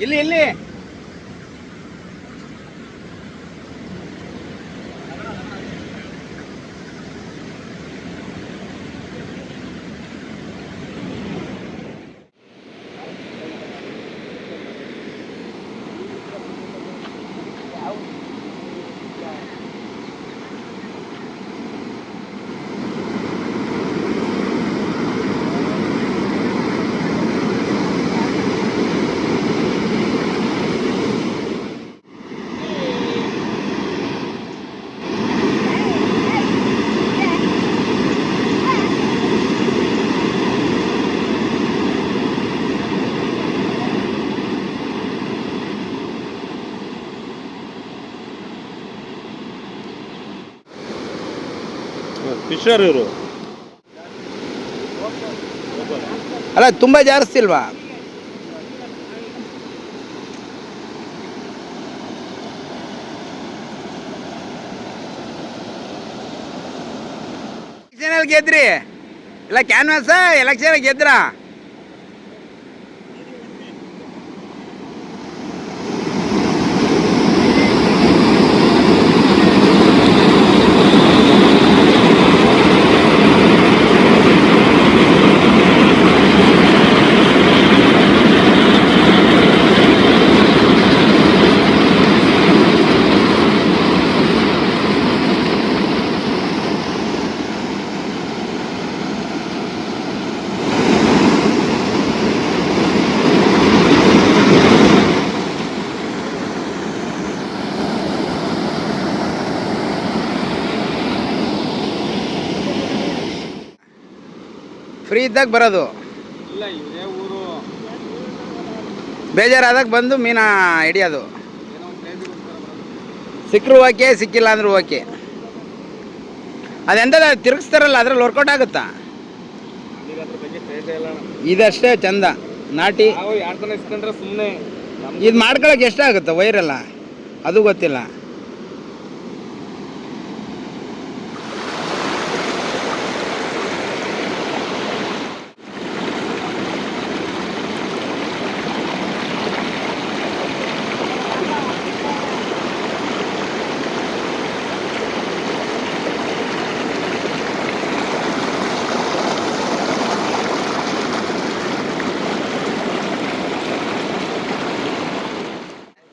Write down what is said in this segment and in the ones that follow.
ಇಲ್ಲಿ ಇಲ್ಲಿ. ಫಿಶರ್ ಇವರು. ಅಲ್ಲ ತುಂಬ ಜಾಸ್ತಿ ಇಲ್ವಾ ಎಲೆಕ್ಷನಲ್ಲಿ ಗೆದ್ರಿ? ಇಲ್ಲ ಕ್ಯಾನ್ವಾಸ ಎಲೆಕ್ಷನ್ ಗೆದ್ರಾ? ಫ್ರೀ ಇದ್ದಾಗ ಬರೋದು. ಬೇಜಾರಾದಾಗ ಬಂದು ಮೀನ ಹಿಡಿಯೋದು. ಸಿಕ್ಕರು ಓಕೆ ಸಿಕ್ಕಿಲ್ಲ ಅಂದ್ರೂ ಓಕೆ ಅದೆಂತ ತಿರುಗಿಸ್ತಾರಲ್ಲ ಅದ್ರಲ್ಲಿ ವರ್ಕೌಟ್ ಆಗುತ್ತಾ? ಇದಷ್ಟೇ ಚಂದ. ನಾಟಿ. ಇದು ಮಾಡ್ಕೊಳಕ್ಕೆ ಎಷ್ಟಾಗುತ್ತೆ ವೈರೆಲ್ಲ ಅದು ಗೊತ್ತಿಲ್ಲ.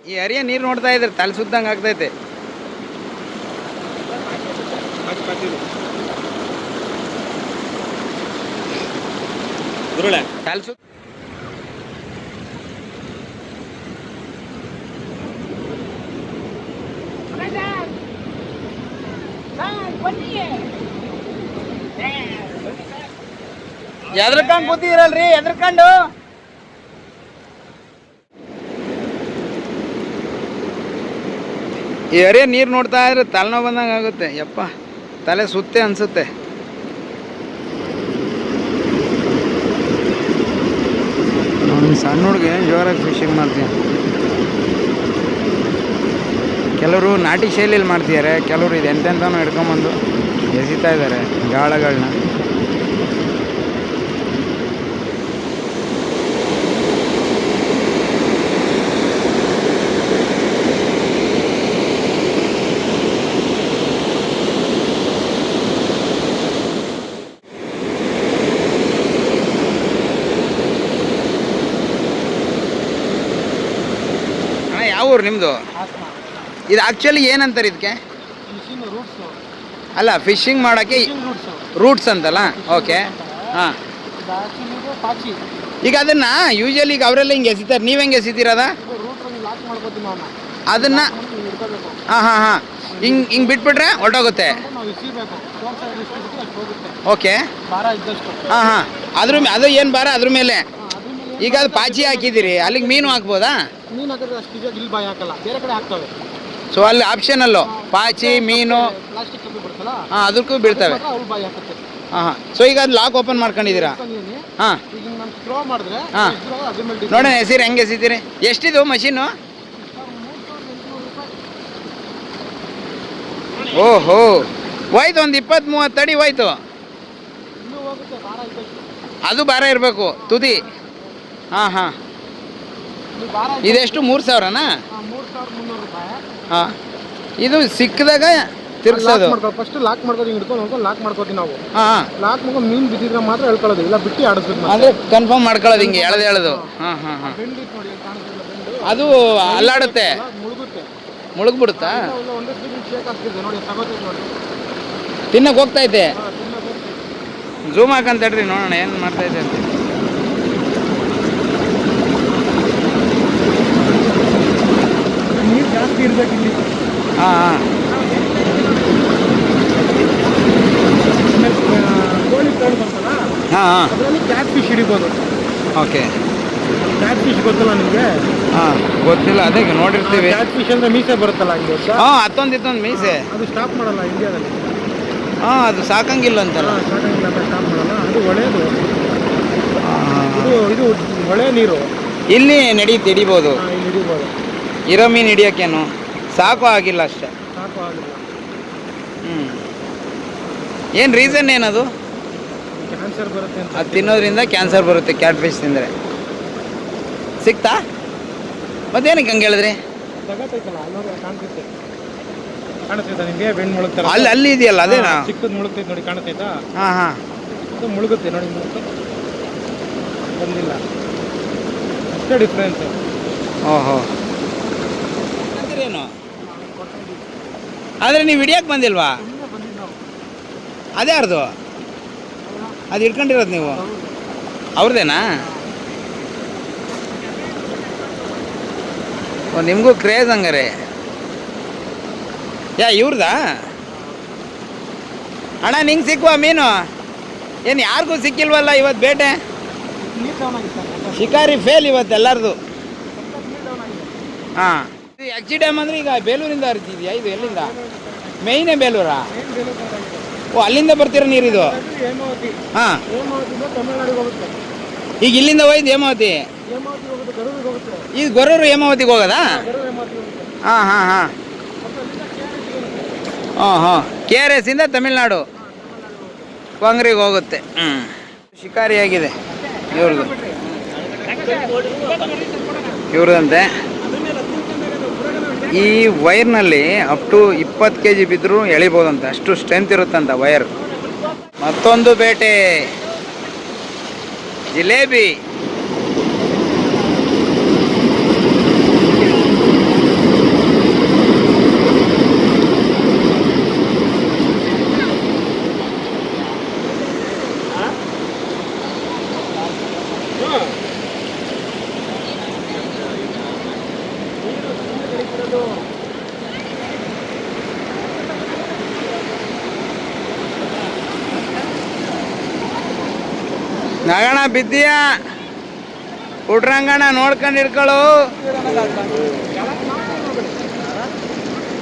ಈ ಹರಿಯ ನೀರು ನೋಡ್ತಾ ಇದ್ರೆ ತಲೆ ಸುದ್ದಂಗೆ ಆಗ್ತೈತೆ. ತಲೆ ಸುತ್ತ ಎದ್ರಕಂಡ್ ಕೂತಿದ್ರಲ್ರಿ ಎದ್ರಕಂಡು. ಹರಿಯ ನೀರು ನೋಡ್ತಾ ಇದ್ರೆ ತಲೆನೋವು ಬಂದಂಗೆ ಆಗುತ್ತೆ. ಯಪ್ಪ, ತಲೆ ಸುತ್ತೆ ಅನ್ಸುತ್ತೆ. ಸಣ್ಣ ಹುಡುಗ ಜೋರಾಗಿ ಫಿಶಿಂಗ್ ಮಾಡ್ತೀನಿ. ಕೆಲವರು ನಾಟಿ ಶೈಲಿಯಲ್ಲಿ ಮಾಡ್ತಿದ್ದಾರೆ ಕೆಲವರು ಇದು ಎಂತೆಂತನೋ ಹಿಡ್ಕೊಂಬಂದು ಎಸಿತಾ ಇದ್ದಾರೆ ಗಾಳಗಳನ್ನ ಅಣ್ಣ ಯಾವ ಊರು ನಿಮ್ಮದು ಇದು ಆ್ಯಕ್ಚುಲಿ ಏನಂತಾರೆ ಇದಕ್ಕೆ? ಅಲ್ಲ ಫಿಶಿಂಗ್ ಮಾಡೋಕ್ಕೆ ರೂಟ್ಸು ಅಂತಲ್ಲ? ಓಕೆ ಹಾಂ. ಈಗ ಅದನ್ನ ಯೂಶಲಿ ಈಗ ಅವರೆಲ್ಲ ಹಿಂಗೆ ಎಸಿತಾರೆ. ನೀವು ಹೆಂಗೆ ಎಸಿತೀರದ ಅದನ್ನು ಹಾಂ ಹಾಂ ಹಾಂ. ಹಿಂಗೆ ಹಿಂಗೆ ಬಿಟ್ಬಿಟ್ರೆ ಹೊರಟೋಗುತ್ತೆ. ಓಕೆ ಹಾಂ ಹಾಂ. ಅದ್ರ ಅದು ಏನು ಬಾರ ಅದ್ರ ಮೇಲೆ. ಈಗ ಅದು ಪಾಚಿ ಹಾಕಿದ್ದೀರಿ ಅಲ್ಲಿಗೆ ಮೀನು ಹಾಕ್ಬೋದಾ? ನೀನು ಹಾಕಿದ್ರೆ ಅಷ್ಟು ಈಜಾಗಿ ಇಲ್ಲಿ ಬಾಯಿ ಹಾಕಲ್ಲ ಬೇರೆ ಕಡೆ ಹಾಕ್ತವೆ. ಸೊ ಅಲ್ಲಿ ಆಪ್ಷನಲ್ಲು ಪಾಚಿ ಮೀನು? ಪ್ಲಾಸ್ಟಿಕ್ ಕಪ್ಪಿ ಬಿಡ್ತಲ್ಲ? ಹಾಂ ಅದಕ್ಕೂ ಬೀಳ್ತವೆ ಅವ್ರು ಬಾಯಿ ಹಾಕುತ್ತೆ. ಹಾಂ ಹಾಂ. ಸೊ ಈಗ ಅದು ಲಾಕ್ ಓಪನ್ ಮಾಡ್ಕೊಂಡಿದ್ದೀರಾ? ಹಾಂ ಹಾಂ. ಈಗ ನಾನು ಥ್ರೋ ಮಾಡಿದ್ರೆ ಹಾ. ಎಷ್ಟು ದೂರ ಅದ್ರ ಮೇಲೆ ಡಿಪೆಂಡ್. ನೋಡೋಣ ಎಸಿರಿ ಹೆಂಗೆ ಎಸಿತೀರಿ? ಎಷ್ಟಿದು ಮಷೀನು ಓಹೋ. ಹೋಯ್ತು ಒಂದು ಇಪ್ಪತ್ತು ಮೂವತ್ತು ಅಡಿ ಹೋಯ್ತು. ಇನ್ನೂ ಹೋಗುತ್ತೆ ಭಾರ ಇದ್ದಷ್ಟು ಅದು ಭಾರ ಇರಬೇಕು. ತುದಿ. ಹಾಂ ಹಾಂ. ಇದೆಷ್ಟು? ಮೂರು ಸಾವಿರನಾ? ಹಾಂ ಇದು ಸಿಕ್ಕಿದಾಗ ತಿರ್ಗ್ಸೋದು. ಫಸ್ಟ್ ಲಾಕ್ ಮಾಡ್ಕೊಂಡು ಹಿಂಗೆ ಹಿಡ್ಕೊಂಡು ಹೋಗ್ಕೊಂಡು ಲಾಕ್ ಮಾಡ್ಕೋತೀವಿ ನಾವು. ಹಾಂ ಲಾಕ್ ಮಾಡ್ಕೊಂಡು ಮೀನು ಬಿದ್ದಿದ್ರೆ ಮಾತ್ರ ಹೇಳ್ಕೊಳ್ಳೋದು ಇಲ್ಲ ಬಿಟ್ಟು ಆಡಿಸ್ಬೇಕು ಅಂದರೆ ಕನ್ಫರ್ಮ್ ಮಾಡ್ಕೊಳ್ಳೋದು ಹಿಂಗೆ ಎಳೆದು ಎಳೆದು. ಹಾಂ ಹಾಂ ಹಾಂ ಅದು ಅಲ್ಲಾಡುತ್ತೆ. ಅಲ್ಲ, ಮುಳುಗುತ್ತೆ. ಮುಳುಗ್ಬಿಡುತ್ತಾ? ತಿನ್ನಕ್ಕೆ ಹೋಗ್ತೈತೆ ಝೂಮ್ ಹಾಕಂತ ಹೇಳ್ರಿ ನೋಡೋಣ ಏನು ಮಾಡ್ತೈತೆ ಅಂತ. ಇರ್ಬೇಕು ಇಲ್ಲಿ. ಹಾಂ ಹಾಂ. ಕೋಳಿ ತಗೊಂಡು ಬರ್ತಲ್ಲ ಹಾಂ ಹಾಂ. ಅದರಲ್ಲಿ ಕ್ಯಾಟ್ ಫಿಶ್ ಹಿಡಿಬೋದು. ಓಕೆ. ಕ್ಯಾಟ್ ಫಿಶ್ ಗೊತ್ತಲ್ಲ ನಿಮಗೆ? ಹಾಂ ಗೊತ್ತಿಲ್ಲ ಅದೇ ನೋಡಿರ್ತೀವಿ. ಕ್ಯಾಟ್ ಫಿಶ್ ಅಂದರೆ ಮೀಸೆ ಬರುತ್ತಲ್ಲ ಹಂಗೆ? ಹಾಂ ಹತ್ತೊಂದು ಇತ್ತೊಂದು ಮೀಸೆ. ಅದು ಸ್ಟಾಪ್ ಮಾಡಲ್ಲ ಇಂಡಿಯಾದಲ್ಲಿ ಹಾಂ ಅದು ಸಾಕಂಗಿಲ್ಲ ಅಂತಲ್ಲ ಸಾಕಂಗಿಲ್ಲ ಸಾಕಾಗಿಲ್ಲ ಸ್ಟಾಪ್ ಮಾಡಲ್ಲ. ಅದು ಒಳ್ಳೆಯದು. ಇದು ಇದು ಒಳ್ಳೆ ನೀರು. ಇಲ್ಲಿ ನಡೀತಿ ಹಿಡಿಬೋದು. ಹಿಡಿಬೋದು. ಇರೋ ಮೀನು ಹಿಡಿಯೋಕ್ಕೇನು? ಸಾಕು ಆಗಿಲ್ಲ ಅಷ್ಟೇ. ಸಾಕು ಆಗಿಲ್ಲ. ಹ್ಞೂ ಏನು ರೀಸನ್ ಏನದು? ಕ್ಯಾನ್ಸರ್ ಬರುತ್ತೆ ಅಂತ ಅದು ತಿನ್ನೋದ್ರಿಂದ ಕ್ಯಾನ್ಸರ್ ಬರುತ್ತೆ ಕ್ಯಾಟ್ ಫಿಶ್ ತಿಂದರೆ. ಸಿಕ್ತಾ? ಮತ್ತೇನಕ್ಕೆ ಹಂಗೆ ಹೇಳಿದ್ರಿ? ತಗತೈತಲ್ಲ ನೋಡಿ ಕಾಣ್ತೈತೆ. ಕಾಣಿಸ್ತೈತಾ ನಿಮಗೆ? ಬೆಣ್ಣು ಮುಳುಗ್ತಾರೆ ಅಲ್ಲಿ ಅಲ್ಲಿ ಇದೆಯಲ್ಲ ಅದೇನಾ? ಚಿಕ್ಕದು ಮುಳುಗ್ತೈತೆ ನೋಡಿ ಕಾಣ್ತೈತಾ? ಹಾಂ ಹಾಂ. ಅದು ಮುಳುಗುತ್ತೆ ನೋಡಿ ಮುಳುಗುತ್ತೆ. ಬಂದಿಲ್ಲ. ಅಷ್ಟೇ ಡಿಫ್ರೆನ್ಸ್ ಓಹೋ. ಏನು? ಆದರೆ ನೀವು ಹಿಡಿಯಕ್ಕೆ ಬಂದಿಲ್ವಾ? ಅದೇ ಅರ್ದು. ಅದು ಹಿಡ್ಕೊಂಡಿರೋದು ನೀವು. ಅವ್ರದ್ದೇನಾ ಓ ನಿಮಗೂ ಕ್ರೇಜ್ ಹಂಗಾರೆ. ಯಾ ಇವ್ರದಾ? ಅಣ್ಣ ನಿಂಗೆ ಸಿಕ್ಕುವ ಮೀನು? ಏನು ಯಾರಿಗೂ ಸಿಕ್ಕಿಲ್ವಲ್ಲ ಇವತ್ತು ಬೇಟೆ? ಶಿಕಾರಿ ಫೇಲ್ ಇವತ್ತು ಎಲ್ಲರದು ಹಾಂ. ಇದು ಎಚ್ ಡ್ಯಾಮ್ ಅಂದರೆ ಈಗ ಬೇಲೂರಿಂದ ಹರಿತಿದ್ಯಾ ಇದು ಎಲ್ಲಿಂದ? ಮೇಯ್ನೇ ಬೇಲೂರಾ? ಓ, ಅಲ್ಲಿಂದ ಬರ್ತಿರೋ ನೀರಿದು ಹಾಂ. ಈಗ ಇಲ್ಲಿಂದ ಹೋಯ್ತು ಹೇಮಾವತಿ? ಈಗ ಗೊರೂರು ಹೇಮಾವತಿಗೆ ಹೋಗೋದಾ? ಹಾಂ ಹಾಂ ಹಾಂ. ಹಾಂ ಹಾಂ. ಕೆ ಆರ್ ಎಸ್ಸಿಂದ ತಮಿಳ್ನಾಡು ಕೊಂಗ್ರಿಗೆ ಹೋಗುತ್ತೆ. ಹ್ಞೂ ಶಿಕಾರಿಯಾಗಿದೆ. ಇವ್ರದ್ದು ಇವ್ರದಂತೆ. ಈ ವೈರ್ನಲ್ಲಿ ಅಪ್ ಟು ಇಪ್ಪತ್ತು ಕೆ ಜಿ ಬಿದ್ದರೂ ಎಳಿಬೋದಂತೆ. ಅಷ್ಟು ಸ್ಟ್ರೆಂತ್ ಇರುತ್ತಂತ ವೈರ್. ಮತ್ತೊಂದು ಬೇಟೆ. ಜಿಲೇಬಿ. ನಗಣ ಬಿದ್ದೀಯ? ಹುಡ್ರಂಗಣ ನೋಡ್ಕೊಂಡು ಹಿಡ್ಕೊಳ್ಳು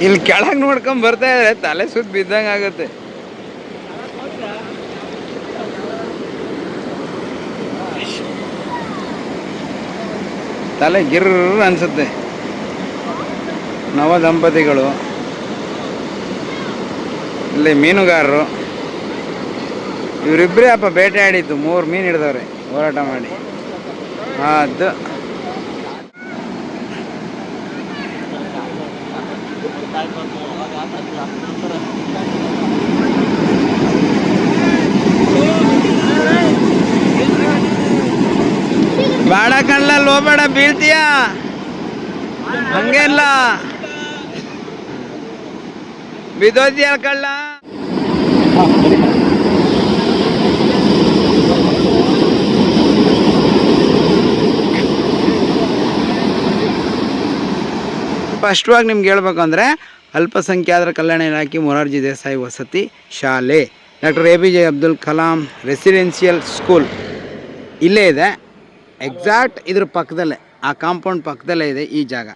ಇಲ್ಲಿ ಕೆಳಗೆ ನೋಡ್ಕೊಂಡು ಬರ್ತಾ ಇದ್ರೆ ತಲೆ ಸುತ್ತ ಬಿದ್ದಂಗೆ ಆಗುತ್ತೆ. ತಲೆ ಗಿರ್ ಅನ್ಸುತ್ತೆ. ನವ ದಂಪತಿಗಳು ಇಲ್ಲಿ ಮೀನುಗಾರರು. ಇವರಿಬ್ಬರೇ ಅಪ್ಪ ಬೇಟೆ ಆಡಿದ್ದು, ಮೂರು ಮೀನು ಹಿಡಿದವ್ರೆ, ಹೋರಾಟ ಮಾಡಿ. ಅದು. ಬೇಡ ಕಣ್ಲಲ್ಲಿ ಹೋಗ್ಬೇಡ, ಬೀಳ್ತೀಯ? ಹಂಗೆಲ್ಲ. ಬಿದ್ದೋದ್ಯಾ ಕಳ್ಳ? ಸ್ಪಷ್ಟವಾಗಿ ನಿಮ್ಗೆ ಹೇಳ್ಬೇಕಂದ್ರೆ ಅಲ್ಪಸಂಖ್ಯಾತರ ಕಲ್ಯಾಣ ಇಲಾಖೆ ಮೊರಾರ್ಜಿ ದೇಸಾಯಿ ವಸತಿ ಶಾಲೆ. Doctor A P J Abdul Kalam residential school. ಇಲ್ಲೇ ಇದೆ. ಎಕ್ಸಾಕ್ಟ್ ಇದ್ರ ಪಕ್ಕದಲ್ಲೇ, ಆ ಕಾಂಪೌಂಡ್ ಪಕ್ಕದಲ್ಲೇ ಇದೆ ಈ ಜಾಗ.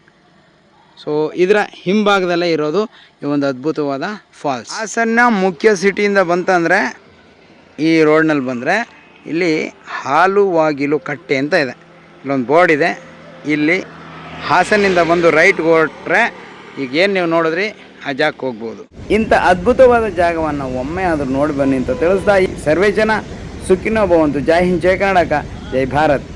ಸೊ ಇದರ ಹಿಂಭಾಗದಲ್ಲೇ ಇರೋದು ಈ ಒಂದು ಅದ್ಭುತವಾದ ಫಾಲ್ಸ್. ಹಾಸನ್ನ ಮುಖ್ಯ ಸಿಟಿಯಿಂದ ಬಂತಂದರೆ, ಈ ರೋಡ್ನಲ್ಲಿ ಬಂದರೆ, ಇಲ್ಲಿ ಹಾಲುವಾಗಿಲು ಕಟ್ಟೆ ಅಂತ ಇದೆ. ಇಲ್ಲೊಂದು ಬೋರ್ಡ್ ಇದೆ. ಇಲ್ಲಿ ಹಾಸನಿಂದ ಬಂದು ರೈಟ್ ಹೊರಟ್ರೆ ಈಗ ಏನು ನೀವು ನೋಡಿದ್ರಿ? ಆ ಜಾಗಕ್ಕೆ ಹೋಗ್ಬೋದು. ಇಂಥ ಅದ್ಭುತವಾದ ಜಾಗವನ್ನು ಒಮ್ಮೆ ಆದರೂ ನೋಡಿ ಬನ್ನಿ ಅಂತ ತಿಳಿಸ್ತಾ ಸರ್ವೇ ಜನ ಸುಖಿನೋ ಭವಂತು. ಜೈ ಹಿಂದ್, ಜೈ ಕರ್ನಾಟಕ, ಜೈ ಭಾರತ್.